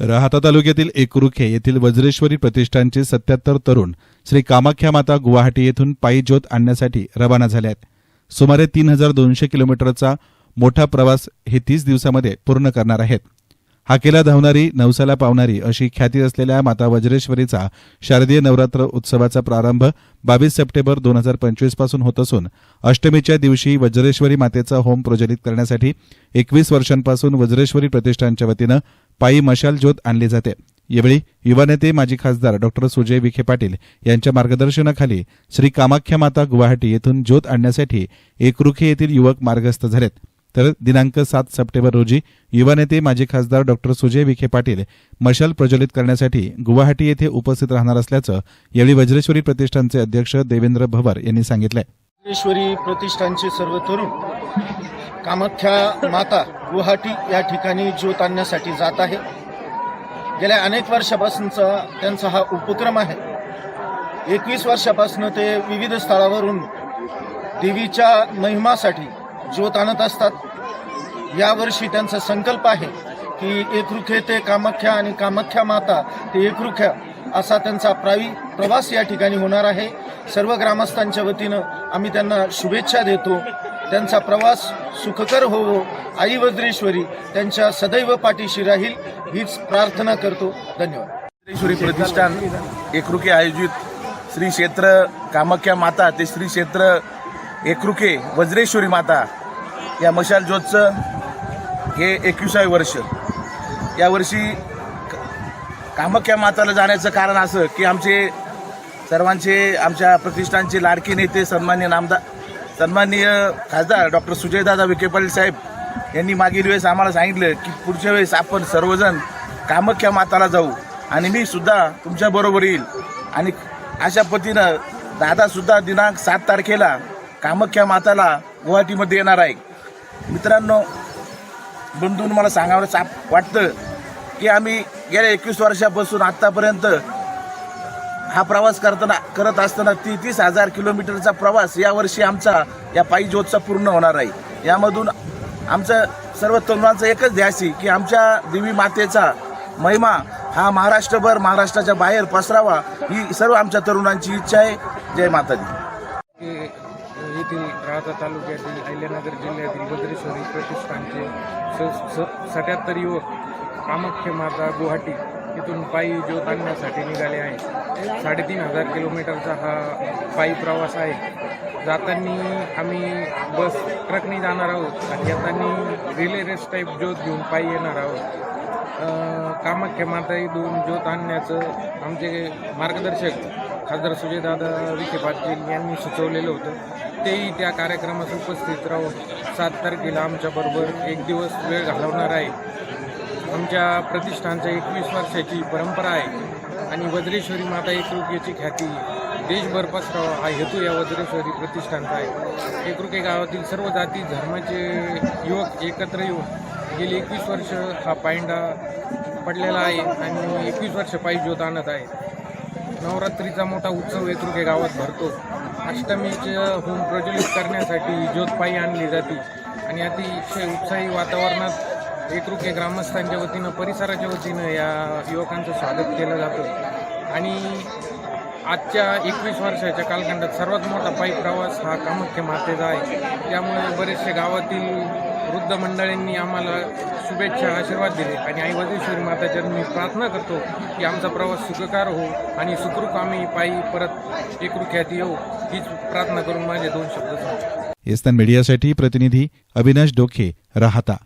राहाता तालुक्यातील एकरुखे येथील वज्रेश्वरी प्रतिष्ठानचे सत्याहत्तर तरुण श्री कामाख्या माता गुवाहाटी येथून पायी ज्योत आणण्यासाठी रवाना झाले आहेत. सुमारे तीन हजार दोनशे किलोमीटरचा मोठा प्रवास हे तीस दिवसामध्ये पूर्ण करणार आहेत. हाकेला धावणारी नवसाला पावणारी अशी ख्याती असलेल्या माता वज्रेश्वरीचा शारदीय नवरात्र उत्सवाचा प्रारंभ बावीस सप्टेंबर दोन हजार पंचवीसपासून होत असून अष्टमीच्या दिवशी वज्रेश्वरी मातेचा होम प्रज्वलित करण्यासाठी एकवीस वर्षांपासून वज्रेश्वरी प्रतिष्ठानच्या वतीनं पायी मशाल ज्योत आणली जाते. यावेळी युवा नेते माजी खासदार डॉक्टर सुजय विखे पाटील यांच्या मार्गदर्शनाखाली श्री कामाख्या माता गुवाहाटी येथून ज्योत आणण्यासाठी एकरुखे येथील युवक मार्गस्थ झालेत. तर दिनांक सात सप्टेंबर रोजी युवा नेते माजी खासदार डॉक्टर सुजय विखे पाटील मशाल प्रज्वलित करण्यासाठी गुवाहाटी येथे उपस्थित राहणार असल्याचं यावेळी वज्रेश्वरी प्रतिष्ठानचे अध्यक्ष देवेंद्र भवर यांनी सांगितलंय. ईश्वरी प्रतिष्ठानचे सर्व तरुण कामाख्या माता गुवाहाटी या ठिकाणी ज्योत आणण्यासाठी जात आहे. गेल्या अनेक वर्षापासूनचा त्यांचा हा उपक्रम आहे. एकवीस वर्षापासून ते विविध स्थळावरून देवीच्या महिमासाठी ज्योत आणत असतात. यावर्षी त्यांचा संकल्प आहे की एकरुखे ते कामाख्या आणि कामाख्या माता ते एकरुख्या असा त्यांचा प्रावी प्रवास या ठिकाणी होणार आहे. सर्व ग्रामस्थांच्या वतीनं आम्ही त्यांना शुभेच्छा देतो. त्यांचा प्रवास सुखकर होवो आई वज्रेश्वरी त्यांच्या सदैव पाठीशी राहील हीच प्रार्थना करतो. धन्यवाद. वज्रेश्वरी प्रतिष्ठान एकरुके आयोजित श्री क्षेत्र कामाख्या माता ते श्री क्षेत्र एकरुके वज्रेश्वरी माता या मशाल ज्योतचं हे एकविसावे वर्ष. यावर्षी कामाख्या माताला जाण्याचं कारण असं की आमचे सर्वांचे आमच्या प्रतिष्ठानचे लाडके नेते सन्मान्य नामदार सन्माननीय खासदार डॉक्टर सुजयदादा विखे पाटील साहेब यांनी मागील वेळेस आम्हाला सांगितलं की पुढच्या वेळेस आपण सर्वजण कामाख्या माताला जाऊ आणि मी सुद्धा तुमच्या बरोबर येईल. आणि अशा पद्धतीनं दादासुद्धा दिनांक सात तारखेला कामाख्या माताला गुवाहाटीमध्ये येणार आहे. मित्रांनो बंधून मला सांगावं साप वाटतं की आम्ही गेल्या एकवीस वर्षापासून आत्तापर्यंत हा प्रवास करताना करत असताना ती तीस हजार किलोमीटरचा प्रवास यावर्षी आमचा या पायी ज्योतचा पूर्ण होणार आहे. यामधून आमचं सर्व तरुणांचं एकच ध्यास आहे की आमच्या देवी मातेचा महिमा हा महाराष्ट्रभर महाराष्ट्राच्या बाहेर पसरावा ही सर्व आमच्या तरुणांची इच्छा आहे. जय माताजी. येथील राहता तालुक्यातील अहिल्यानगर जिल्ह्यातील भद्रेश्वरी प्रतिष्ठानचे स सत्याहत्तर युवक कामाख्य माता गुवाहाटी तिथून पायी ज्योत आणण्यासाठी निघाले आहे साडेतीन हजार किलोमीटरचा हा पायी प्रवास आहे. जाताना आम्ही बस ट्रकने जाणार आहोत आणि येताना रिले रेस टाईप ज्योत घेऊन पायी येणार आहोत. कामाख्या माताई दोन ज्योत आणण्याचं आमचे मार्गदर्शक खासदार सुजयदादा विखे पाटील यांनी सुचवलेलं होतं. तेही त्या कार्यक्रमात उपस्थित राहून सात तारखेला आमच्याबरोबर एक दिवस वेळ घालवणार आहे. आमच्या प्रतिष्ठानचा एकवीस वर्षाची परंपरा आहे. आणि वज्रेश्वरी माता एकरुकेची ख्याती देशभर पसरावा हा हेतू या वज्रेश्वरी प्रतिष्ठानचा आहे. एकरुके गावातील सर्व जाती धर्माचे युवक एकत्र येऊन गेली एकवीस वर्ष हा पायंडा पडलेला आहे आणि एकवीस वर्ष पायी ज्योत आणत आहे. नवरात्रीचा मोठा उत्सव येतृके गावात भरतो. अष्टमीचे होम प्रज्वलित करण्यासाठी ज्योत पायी आणली जाते. आणि अतिशय उत्साही वातावरणात एकरुके ग्रामस्थांच्या वतीनं परिसराच्या वतीनं या युवकांचं स्वागत केलं जातं. आणि आजच्या एकवीस वर्षाच्या कालखंडात सर्वात मोठा पायी प्रवास हा कामाख्या मातेचा आहे. त्यामुळे बरेचसे गावातील वृद्ध मंडळींनी आम्हाला शुभेच्छा आशीर्वाद दिले. आणि आई वजेश्वरी माताच्या मी प्रार्थना करतो की आमचा प्रवास सुखकार हो आणि सुखरूप आम्ही पायी परत एकरुख्यात येऊ. हीच प्रार्थना करून माझे दोन शब्द सांगतो. एस्तान मीडियासाठी प्रतिनिधी अविनाश डोके राहता.